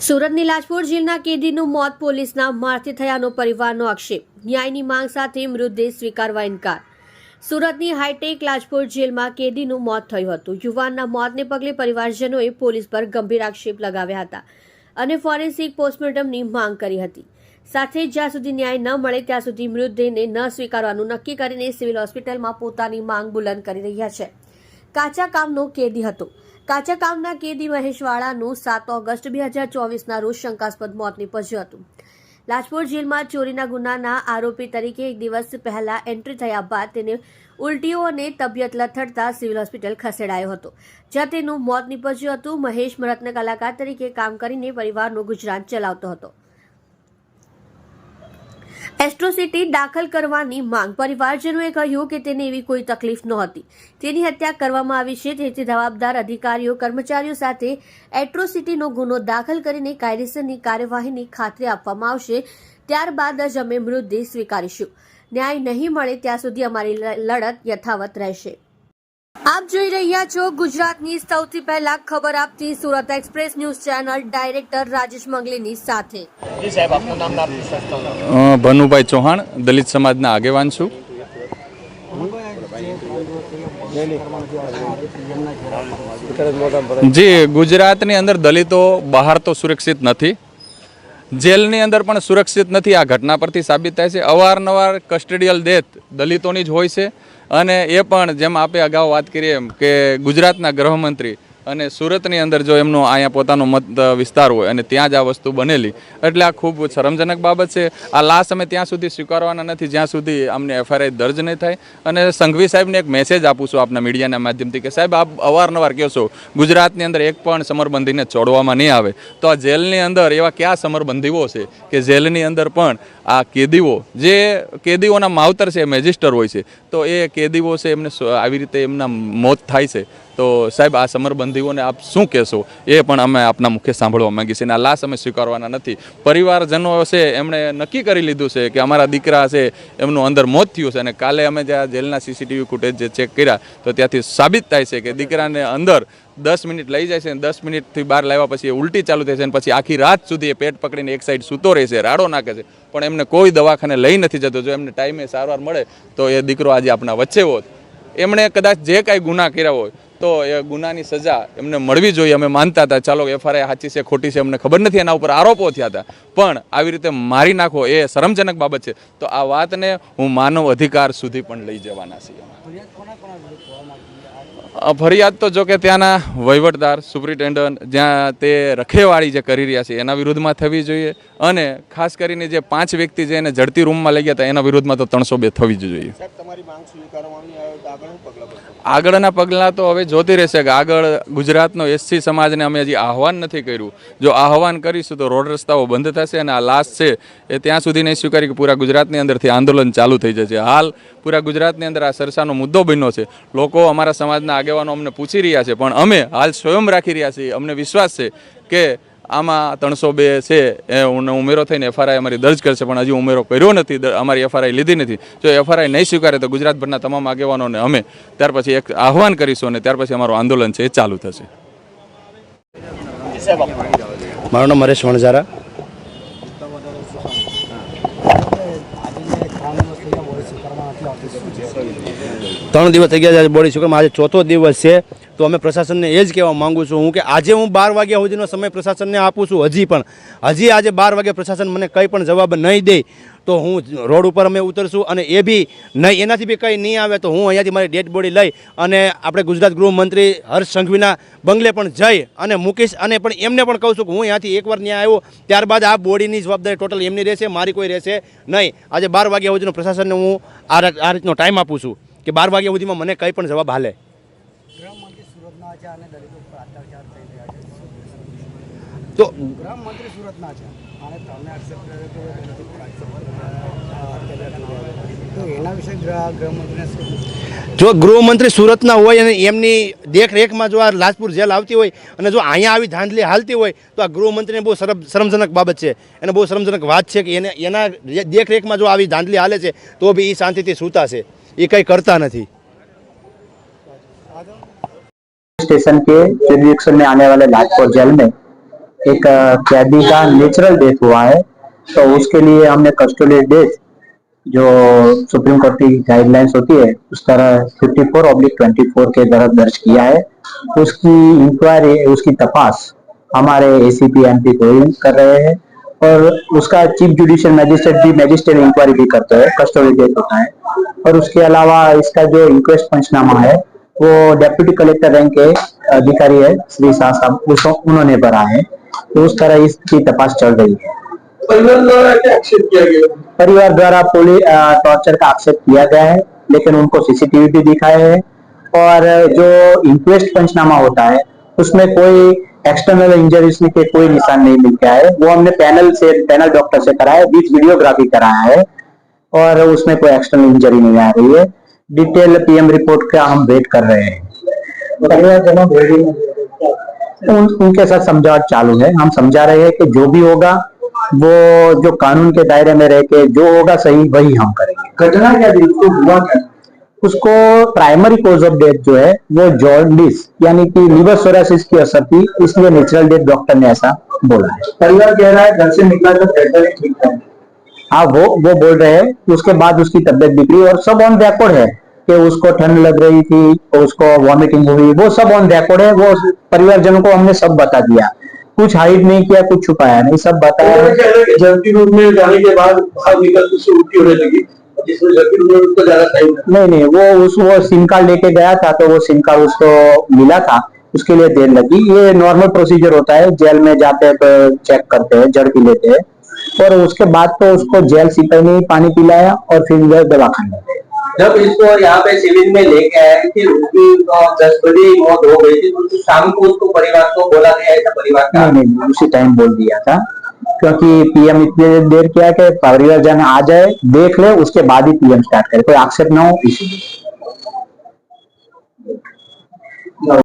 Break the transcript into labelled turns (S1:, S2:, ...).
S1: સુરતની લાજપોર જેલના કેદીનું મોત પોલીસના મારથી થયાનો પરિવારનો આક્ષેપ. ન્યાયની માંગ સાથે મૃતદેહ સ્વીકારવા ઇનકાર. સુરતની હાઈટેક લાજપોર જેલમાં કેદીનું મોત થયું હતું. યુવાનના મોતને પગલે પરિવારજનોએ પોલીસ પર ગંભીર આક્ષેપ લગાવ્યા હતા અને ફોરેન્સિક પોસ્ટમોર્ટમની માંગ કરી હતી. સાથે જ્યાં સુધી ન્યાય ન મળે ત્યાં સુધી મૃતદેહને ન સ્વીકારવાનું નક્કી કરીને સિવિલ હોસ્પિટલમાં પોતાની માંગ બુલંદ કરી રહ્યા છે. કાચા કામનો કેદી હતો. કાચા કામના કેદી મહેશવાળાનું સાત ઓગસ્ટ બે હજાર ચોવીસના રોજ શંકાસ્પદ મોત નીપજ્યું હતું. લાજપોર જેલમાં ચોરીના ગુનાના આરોપી તરીકે એક દિવસ પહેલા એન્ટ્રી થયા બાદ તેને ઉલટીઓ અને તબિયત લથડતા સિવિલ હોસ્પિટલ ખસેડાયો હતો. જ્યાં તેનું મોત નીપજ્યું હતું, મહેશ રત્ન કલાકાર તરીકે કામ કરીને પરિવારનું ગુજરાન ચલાવતો હતો. એસ્ટ્રોસિટી દાખલ કરવાની માંગ. પરિવારજનોએ કહ્યું કે તેને એવી કોઈ તકલીફ નહોતી. તેની હત્યા કરવામાં આવી છે. તેથી જવાબદાર અધિકારીઓ, કર્મચારીઓ સાથે એટ્રોસિટીનો ગુનો દાખલ કરીને કાયદેસરની કાર્યવાહીની ખાતરી આપવામાં આવશે. ત્યારબાદ જ અમે મૃતદેહ સ્વીકારીશું. ન્યાય નહીં મળે ત્યાં સુધી અમારી લડત યથાવત રહેશે. આપ જોઈ રહ્યા છો ગુજરાતની સૌથી પહેલા ખબર આપતી Surat express news channel director Rajesh મંગલીની સાથે.
S2: જી સાહેબ આપનું નામ નામ સંસ્થાનું નામ.
S3: અ, ભનુભાઈ ચૌહાણ દલિત સમાજના આગેવાન છું. જી ગુજરાતની અંદર દલિતો બહાર તો સુરક્ષિત નથી. જેલની અંદર પણ સુરક્ષિત નથી. આ ઘટના પરથી સાબિત થાય છે. અવારનવાર કસ્ટડિયલ ડેથ દલિતોની જ હોય છે. અને એ પણ જેમ આપે અગાઉ વાત કરીએ એમ કે ગુજરાતના ગૃહમંત્રી અને સુરતની અંદર જો એમનો અહીંયા પોતાનો મત વિસ્તાર હોય અને ત્યાં જ આ વસ્તુ બનેલી. એટલે આ ખૂબ શરમજનક બાબત છે. આ લાશ અમે ત્યાં સુધી સ્વીકારવાના નથી, જ્યાં સુધી અમને એફઆઈઆર દર્જ નહીં થાય. અને સંઘવી સાહેબને એક મેસેજ આપું છું આપના મીડિયાના માધ્યમથી કે, સાહેબ, આપ અવારનવાર કહો છો, ગુજરાતની અંદર એક પણ સમરબંધીને છોડવામાં નહીં આવે. તો આ જેલની અંદર એવા કયા સમરબંધીઓ છે કે જેલની અંદર પણ આ કેદીઓ, જે કેદીઓના માવતર છે મેજિસ્ટર હોય છે, તો એ કેદીઓ છે, એમને આવી રીતે એમના મોત થાય છે. તો સાહેબ, આ સમરબંધીઓને આપ શું કહેશો? એ પણ અમે આપના મુખ્ય સાંભળવા માંગીએ છીએ અને આ લાશ અમે સ્વીકારવાના નથી. પરિવારજનો છે, એમણે નક્કી કરી લીધું છે કે અમારા દીકરા છે, એમનું અંદર મોત થયું છે અને કાલે અમે જ્યાં જેલના સીસીટીવી ફૂટેજ જે ચેક કર્યા, તો ત્યાંથી સાબિત થાય છે કે દીકરાને અંદર દસ મિનિટ લઈ જાય છે અને દસ મિનિટથી બહાર લાવ્યા પછી એ ઉલટી ચાલુ થાય છે અને પછી આખી રાત સુધી એ પેટ પકડીને એક સાઈડ સૂતો રહે છે, રાડો નાખે છે. પણ એમને કોઈ દવાખાને લઈ નથી જતો. જો એમને ટાઈમે સારવાર મળે, તો એ દીકરો આજે આપણા વચ્ચે હોત. એમણે કદાચ જે કાંઈ ગુના કર્યા હોય તો એ ગુનાની સજા એમને મળવી જોઈએ, અમે માનતા હતા. ચાલો, એફઆરઆઈ સાચી છે, ખોટી છે, અમને ખબર નથી એના ઉપર આરોપો થયા હતા. પણ આવી રીતે મારી નાખો એ શરમજનક બાબત છે. તો આ વાતને હું માનવ અધિકાર સુધી પણ લઈ જવાના છીએ. ફરિયાદ તો જો કે ત્યાંના વહીવટદાર, સુપ્રિન્ટેન્ડન્ટ જ્યાં તે રખેવાળી જે કરી રહ્યા છે, એના વિરુદ્ધમાં થવી જોઈએ. અને ખાસ કરીને જે પાંચ વ્યક્તિ જે એને જડતી રૂમમાં લઈ ગયા હતા, એના વિરુદ્ધમાં તો ત્રણસો બે થવી જ જોઈએ.
S2: તમારી માંગ સ્વીકારવામાં
S3: આગળના પગલાં તો હવે જોતી રહેશે કે આગળ ગુજરાતનો એસસી સમાજને અમે હજી આહવાન નથી કર્યું. જો આહવાન કરીશું તો રોડ રસ્તાઓ બંધ થશે અને આ લાશ છે એ ત્યાં સુધી નહીં સ્વીકારી કે પૂરા ગુજરાતની અંદરથી આંદોલન ચાલુ થઈ જશે. હાલ પૂરા ગુજરાતની અંદર આ સરસાનો મુદ્દો બન્યો છે. લોકો અમારા સમાજના આગેવાનો અમને પૂછી રહ્યા છે, પણ અમે હાલ સ્વયં રાખી રહ્યા છીએ. અમને વિશ્વાસ છે કે આમાં ત્રણસો બે છે, એ ઉમેરો થઈને એફઆરઆઈ અમારી દર્જ કરશે, પણ હજી ઉમેરો કર્યો નથી અમારી એફઆરઆઈ લીધી નથી જો એફઆરઆઈ નહીં સ્વીકારે તો ગુજરાતભરના તમામ આગેવાનોને અમે ત્યાર પછી એક આહવાન કરીશું અને ત્યાર પછી અમારું આંદોલન છે એ ચાલુ થશે.
S4: મારું નામ હરેશ વણઝારા ત્રણ દિવસ થઈ ગયા છે બોડી શુક્રમાં આજે ચોથો દિવસ છે. તો અમે પ્રશાસનને એ જ કહેવા માગું છું હું કે આજે હું બાર વાગ્યા સુધીનો સમય પ્રશાસનને આપું છું હજી પણ. હજી આજે બાર વાગે પ્રશાસન મને કંઈ પણ જવાબ નહીં દે તો હું રોડ ઉપર અમે ઉતરશું અને એ બી નહીં, એનાથી બી કંઈ નહીં આવે તો હું અહીંયાથી મારી ડેડ બોડી લઈ અને આપણે ગુજરાત ગૃહમંત્રી હર્ષ સંઘવીના બંગલે પણ જઈ અને મૂકીશ અને પણ એમને પણ કહું છું કે હું અહીંયાથી એકવાર ત્યાં આવ્યો. ત્યારબાદ આ બોડીની જવાબદારી ટોટલ એમની રહેશે, મારી કોઈ રહેશે નહીં. આજે બાર વાગ્યા સુધીનો પ્રશાસનને હું આ રા- આ રીતનો ટાઈમ આપું છું કે બાર વાગ્યા સુધીમાં મને કંઈ પણ જવાબ હાલે. તો
S5: ગૃહમંત્રી સુરતના છે અને તમે accept કર્યો તો એ નથી પણ accept કર્યો. તો એના વિશે ગૃહ ગૃહમંત્રીને શું
S4: જો ગૃહમંત્રી સુરતના હોય અને એમની દેખરેખમાં જો આ લાજપુર જેલ આવતી હોય અને જો અહીંયા આવી ધાંધલી હાલતી હોય તો આ ગૃહમંત્રીને બહુ શરમ શરમજનક બાબત છે એને બહુ શરમજનક વાત છે કે એને એના દેખરેખમાં જો આવી ધાંધલી હાલે છે તો બી એ શાંતિથી સૂતા છે એ કંઈ કરતા નથી
S6: स्टेशन के जुरिडिक्शन में आने वाले लाजपुर जेल में एक कैदी का नेचुरल डेथ हुआ है तो उसके लिए हमने कस्टोडियल डेथ जो सुप्रीम कोर्ट की गाइडलाइंस होती है, उस तरह 54 फोर ऑब्लिक ट्वेंटी के तहत दर्ज किया है। उसकी इंक्वायरी उसकी तपास हमारे एसीपी एमपी गोविंद कर रहे हैं और उसका चीफ जुडिशियल मैजिस्ट्रेट भी मैजिस्ट्रेट इंक्वायरी भी करते हैं कस्टोडियल डेथ होता है। और उसके अलावा इसका जो इंक्वेस्ट पंचनामा है, वो डेप्यूटी कलेक्टर रैंक के अधिकारी है, श्री शाह साहब उन्होंने भरा है। तो उस तरह इसकी तपास चल रही है।
S2: परिवार द्वारा क्या आक्षेप किया गया?
S6: परिवार द्वारा पुलिस टॉर्चर का आक्षेप किया गया है लेकिन उनको सीसीटीवी भी दिखाए है। और जो इंक्वेस्ट पंचनामा होता है उसमें कोई एक्सटर्नल इंजरीज के कोई निशान नहीं मिल गया है। वो हमने पैनल से पैनल डॉक्टर से कराया विथ वीडियोग्राफी कराया है और उसमें कोई एक्सटर्नल इंजरी नहीं आ रही है। डिटेल पीएम रिपोर्ट का हम वेट कर रहे हैं। उन, उनके साथ समझावट चालू है। हम समझा रहे हैं कि जो भी होगा वो जो कानून के दायरे में रह के जो होगा सही वही हम करेंगे।
S2: घटना क्या थी? उसको हुआ क्या?
S6: उसको प्राइमरी कोज ऑफ़ डेथ जो है वो जॉन्डिस यानी कि लिवर सोरासिस की असर थी इसलिए नेचुरल डेथ डॉक्टर ने ऐसा बोला है।
S2: परिवार कह रहा है घर से निकला तो बेहतर ठीक था
S6: हाँ वो वो बोल रहे हैं उसके बाद उसकी तबियत बिगड़ी और सब ऑन रिकॉर्ड है। कि उसको ठंड लग रही थी उसको वॉमिटिंग हुई वो सब ऑन रिकॉर्ड है वो परिवारजनों को हमने सब बता दिया। कुछ हाइड नहीं किया कुछ छुपाया नहीं सब बताया।
S2: जल्दी रूम में जाने के बाद बाहर निकल उल्टी होने लगी
S6: नहीं नहीं वो उस वो सिम कार्ड लेके गया था तो वो सिम कार्ड उसको मिला था उसके लिए देर लगी। ये नॉर्मल प्रोसीजर होता है जेल में जाते हैं तो चेक करते हैं जड़ पी लेते हैं और उसके बाद तो उसको जेल सिपाही ने पानी पिलाया और फिर वो दवाखाने
S7: जब इसको यहाँ पे सिविल में लेके आए थे उसकी दस बजे मौत हो गई थी तो शाम को उसको परिवार को बोला गया ऐसा परिवार का।
S6: नहीं, उसी टाइम बोल दिया था क्योंकि पीएम इतने देर किया कि परिवार जन आ जाए देख ले उसके बाद ही पीएम स्टार्ट करे कोई आक्षेप ना हो इसीलिए।